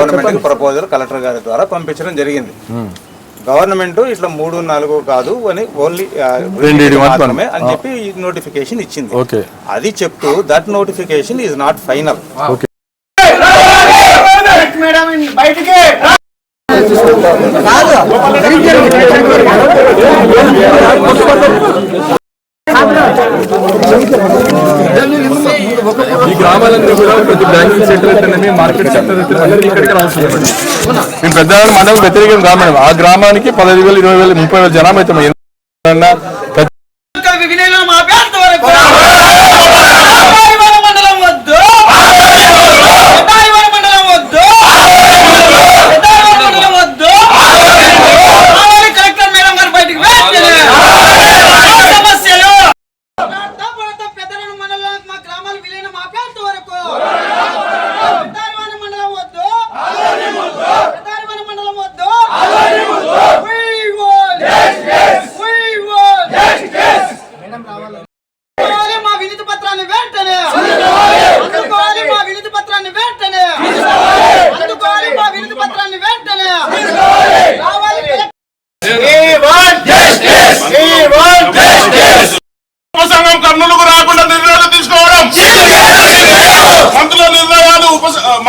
Government proposal collector గారి ద్వారా పంపించడం జరిగింది. గవర్నమెంట్ ఇట్లా మూడు నాలుగు కాదు అని ఓన్లీ మాత్రమే. మాత్రమే అని చెప్పి నోటిఫికేషన్ ఇచ్చింది. ఓకే. అది చెప్తూ that notification is not final okay. ఈ గ్రామాలన్నీ కూడా ప్రతి బ్యాంకింగ్ సెంటర్ అయితేనేమి మార్కెట్ సెంటర్ అయితేనేమి ఇక్కడికి రావాల్సి మేము పెద్దవాళ్ళు మండలం వ్యతిరేకం గ్రామం ఆ గ్రామానికి పదహైదు వేలు ఇరవై వేలు ముప్పై వేలు జనాభా అవుతాం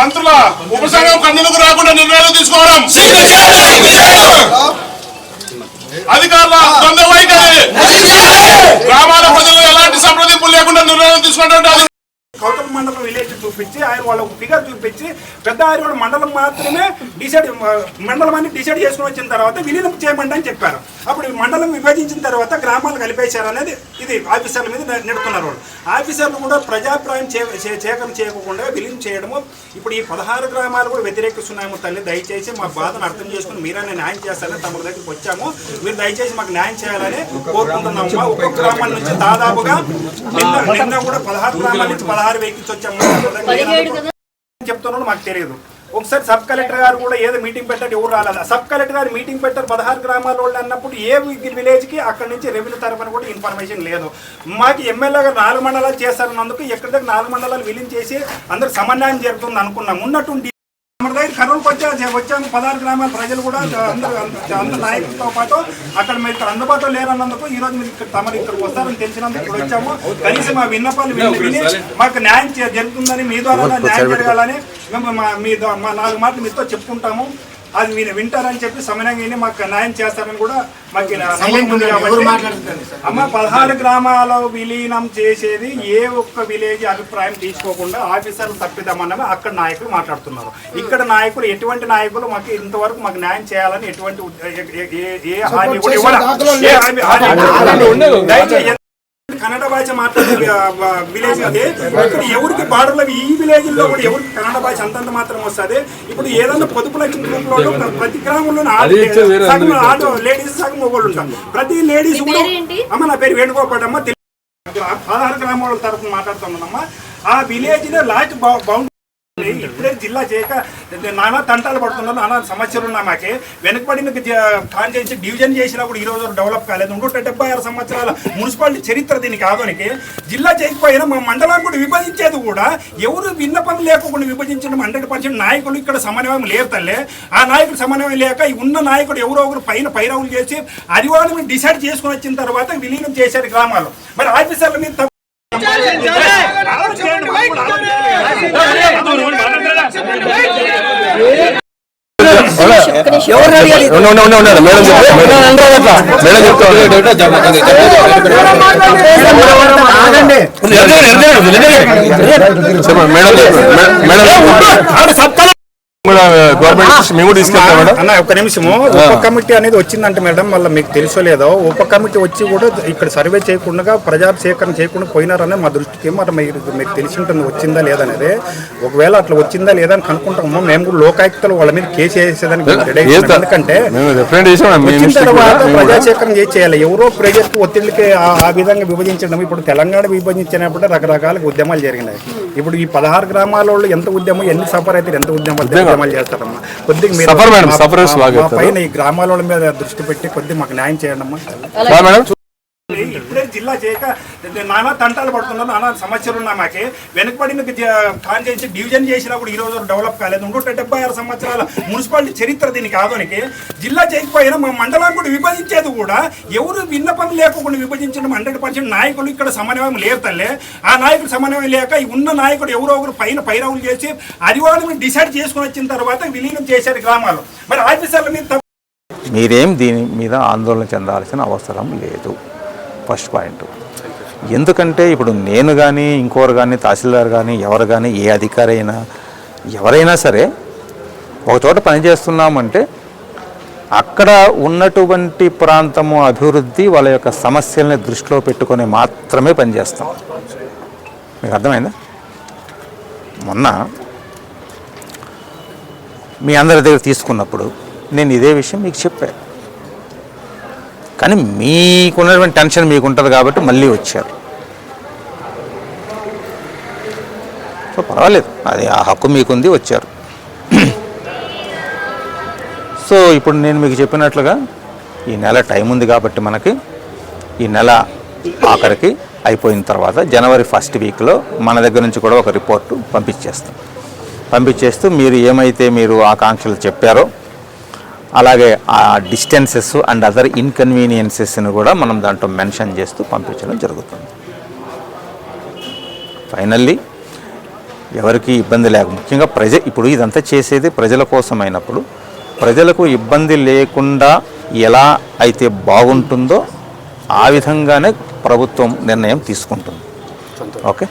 మంత్రుల ఉపసంఘం కర్నూలుకు రాకుండా నిర్ణయాలు తీసుకోవడం. అధికారుల ద్వంద్వ వైఖరి. గ్రామాల ప్రజలు ఎలాంటి సంప్రదింపులు లేకుండా నిర్ణయాలు తీసుకుంటుంటారు కౌతల మండలం విలేజ్ చూపించి ఆయన వాళ్ళ ఫిగర్ చూపించి పెద్ద ఆయన మండలం మాత్రమే డిసైడ్ మండలం అని డిసైడ్ చేసుకుని వచ్చిన తర్వాత విలీనం చేయమండి అని చెప్పారు. అప్పుడు ఈ మండలం విభజించిన తర్వాత గ్రామాలు కలిపేశారు అనేది ఇది ఆఫీసర్ల మీద నెడుతున్నారు వాళ్ళు. ఆఫీసర్లు కూడా ప్రజాభిప్రాయం చే చే- సేకరణ చేయకుండా విలీనం చేయడము ఇప్పుడు ఈ పదహారు గ్రామాలు కూడా వ్యతిరేకిస్తున్నాము తల్లి దయచేసి మా బాధను అర్థం చేసుకుని మీరైనా న్యాయం చేస్తారని తమ దగ్గరికి వచ్చాము. మీరు దయచేసి మాకు న్యాయం చేయాలని కోరుకుంటున్నాము. ఒక్కొక్క గ్రామం నుంచి దాదాపుగా నిన్న కూడా పదహారు గ్రామాల నుంచి పదహారు వెహికల్స్ వచ్చాము చెప్తున్నాడు మాకు తెలియదు. ఒకసారి సబ్ కలెక్టర్ గారు కూడా ఏదో మీటింగ్ పెట్టారు ఎవరు రాలేదు. సబ్ కలెక్టర్ గారు మీటింగ్ పెట్టారు పదహారు గ్రామాల వాళ్ళు అన్నప్పుడు ఏ విలేజ్కి అక్కడ నుంచి రెవెన్యూ తరఫున కూడా ఇన్ఫర్మేషన్ లేదు. మాకు ఎమ్మెల్యే గారు నాలుగు మండలాలు చేస్తారన్నందుకు ఎక్కడి దగ్గర నాలుగు మండలాలు విలీన్ చేసి అందరు సమన్వయం జరుగుతుంది అనుకున్నాం. ఉన్నట్టుండి మన దగ్గర కర్నూలుకి వచ్చా వచ్చాము పదహారు గ్రామాల ప్రజలు కూడా అందరు అందరు నాయకులతో పాటు అక్కడ మీరు ఇక్కడ అందుబాటులో లేరన్నందుకు ఈ రోజు మీరు ఇక్కడ తమరు ఇక్కడికి వస్తారని తెలిసినందుకు ఇక్కడ వచ్చాము. కనీసం మా విన్నపాలు విని మాకు న్యాయం జరుగుతుందని మీ ద్వారా న్యాయం జరగాలని మేము మా మా నాలుగు మాటలు మీతో చెప్పుకుంటాము. అది మీరు వింటారని చెప్పి విని మాకు న్యాయం చేస్తారని కూడా మాకు నమ్మకం ఉంది కాబట్టి అమ్మ పదహారు గ్రామాల విలీనం చేసేది ఏ ఒక్క విలేజ్ అభిప్రాయం తీసుకోకుండా ఆఫీసర్లు తప్పిద్దామన్నవి అక్కడ నాయకులు మాట్లాడుతున్నారు. ఇక్కడ నాయకులు ఎటువంటి నాయకులు మాకు ఇంతవరకు మాకు న్యాయం చేయాలని ఎటువంటి ఏ- హామీ కూడా ఇవ్వలే. ఏ హామీ- హామీ- దయచేసి కన్నడ భాష మాట్లాడే విలేజ్ అది. ఇక్కడ ఎవరికి బార్డర్లో ఈ విలేజ్లో కూడా ఎవరికి కన్నడ భాష అంతంత మాత్రం వస్తుంది. ఇప్పుడు ఏదైనా పొదుపు లక్ష్యం గ్రూప్లో ప్రతి గ్రామంలో సగం ఆటో లేడీస్ సగం మొగోళ్ళు ఉంటారు. ప్రతి లేడీస్ కూడా అమ్మ నా పేరు తెలు- పదహారు గ్రామాల తరఫున మాట్లాడుతున్నానమ్మా. ఆ విలేజ్ లాస్ట్ బౌండరీ ఇప్పుడే జిల్లా చేయక నానా తంటాలు పడుతున్నారు నానా సమస్యలు ఉన్నాయి మాకే. వెనుకబడిన కాన్స్టిట్యూన్సీ డివిజన్ చేసినా కూడా ఈ రోజు డెవలప్ కాలేదు. నూట డెబ్బై ఆరు సంవత్సరాల మున్సిపాలిటీ చరిత్ర దీనికి ఆధునికి జిల్లా చేయకపోయినా మా మండలం కూడా విభజించేది కూడా ఎవరు విన్నపం లేకుండా విభజించడం హండ్రెడ్ పర్సెంట్ నాయకులు ఇక్కడ సమన్వయం లేరు తల్లే. ఆ నాయకుడు సమన్వయం లేక ఉన్న నాయకుడు ఎవరో ఒకరు పైన పైరవులు చేసి అది వాళ్ళు డిసైడ్ చేసుకుని వచ్చిన తర్వాత విలీనం చేశారు గ్రామాలు. మరి ఆఫీసర్ల మీద మేడం కూడా గవర్నమెంట్ మేము కూడా తీసుకెళ్తాం మేడం. అన్న ఒక నిమిషము. ఉప కమిటీ అనేది వచ్చిందంటే మేడం మళ్ళీ మీకు తెలుసో లేదో. ఉప కమిటీ వచ్చి కూడా ఇక్కడ సర్వే చేయకుండా ప్రజా సేకరణ చేయకుండా పోయినారనే మా దృష్టికి మరి మీరు మీకు తెలిసి ఉంటుంది వచ్చిందా లేదనేది ఒకవేళ అట్లా వచ్చిందా లేదా అని కనుక్కుంటాము మేము కూడా లోకాయుక్తలు వాళ్ళ మీద కేసు వేసేదానికి. ఎందుకంటే వచ్చిన తర్వాత. ప్రజా సేకరణ చేయాలి? ఎవరో ప్రజలకు ఒత్తిడికి ఆ- ఆ విధంగా విభజించడం. ఇప్పుడు తెలంగాణ విభజించినప్పుడు రకరకాల ఉద్యమాలు జరిగినాయి. ఇప్పుడు ఈ పదహారు గ్రామాల వాళ్ళు ఎంత ఉద్యమం ఎన్ని సఫర్ అయితే ఎంత ఉద్యమాలు ఉద్యమాలు చేస్తారమ్మా. కొద్దిగా మీరు సఫర్ మేడం. పైన ఈ గ్రామాల మీద దృష్టి పెట్టి కొద్దిగా మాకు న్యాయం చేయండి అమ్మా జిల్లా చేయక నానా తంటాలు పడుతున్నాను నానా సమస్యలు ఉన్నాయి మాకే. వెనుకబడిన కాన్స్టిట్యూన్సీ డివిజన్ చేసినా కూడా ఈ రోజు డెవలప్ కాలేదు. నూట డెబ్బై ఆరు సంవత్సరాల మున్సిపాలిటీ చరిత్ర దీనికి ఆధునికి జిల్లా చేయకపోయినా మా మండలం కూడా విభజించేది కూడా ఎవరు విన్నపం లేకుండా విభజించడం హండ్రెడ్ పర్సెంట్ నాయకులు ఇక్కడ సమన్వయం లేరు తల్లే. ఆ నాయకుడు సమన్వయం లేక ఉన్న నాయకుడు ఎవరో ఒకరు పైన పైరవులు చేసి అది వాళ్ళని డిసైడ్ చేసుకుని వచ్చిన తర్వాత విలీనం చేశారు గ్రామాలు. మరి ఆఫీసర్ల మీద మీరేం దీని మీద ఆందోళన చెందాల్సిన అవసరం లేదు. First point. ఎందుకంటే ఇప్పుడు నేను కానీ ఇంకోరు కానీ తహసీల్దార్ కానీ ఎవరు కానీ ఏ అధికారి అయినా ఎవరైనా సరే ఒక చోట పనిచేస్తున్నామంటే అక్కడ ఉన్నటువంటి ప్రాంతము అభివృద్ధి వాళ్ళ యొక్క సమస్యల్ని దృష్టిలో పెట్టుకొని మాత్రమే పనిచేస్తాం మీకు అర్థమైందా? మొన్న మీ అందరి దగ్గర తీసుకున్నప్పుడు నేను ఇదే విషయం మీకు చెప్పాను కానీ మీకున్నటువంటి టెన్షన్ మీకు ఉంటుంది కాబట్టి మళ్ళీ వచ్చారు. సో పర్వాలేదు. అది ఆ హక్కు మీకుంది వచ్చారు. సో ఇప్పుడు నేను మీకు చెప్పినట్లుగా ఈ నెల టైం ఉంది కాబట్టి మనకి ఈ నెల ఆఖరికి అయిపోయిన తర్వాత జనవరి ఫస్ట్ వీక్లో మన దగ్గర నుంచి కూడా ఒక రిపోర్టు పంపించేస్తాం. పంపించేస్తూ మీరు ఏమైతే మీరు ఆకాంక్షలు చెప్పారో అలాగే ఆ డిస్టెన్సెస్ అండ్ అదర్ ఇన్కన్వీనియన్సెస్ని కూడా మనం దాంట్లో మెన్షన్ చేస్తూ పంపించడం జరుగుతుంది. ఫైనల్లీ ఎవరికి ఇబ్బంది లేక ముఖ్యంగా ప్రజ ఇప్పుడు ఇదంతా చేసేది ప్రజల కోసమైనప్పుడు ప్రజలకు ఇబ్బంది లేకుండా ఎలా అయితే బాగుంటుందో ఆ విధంగానే ప్రభుత్వం నిర్ణయం తీసుకుంటుంది. ఓకే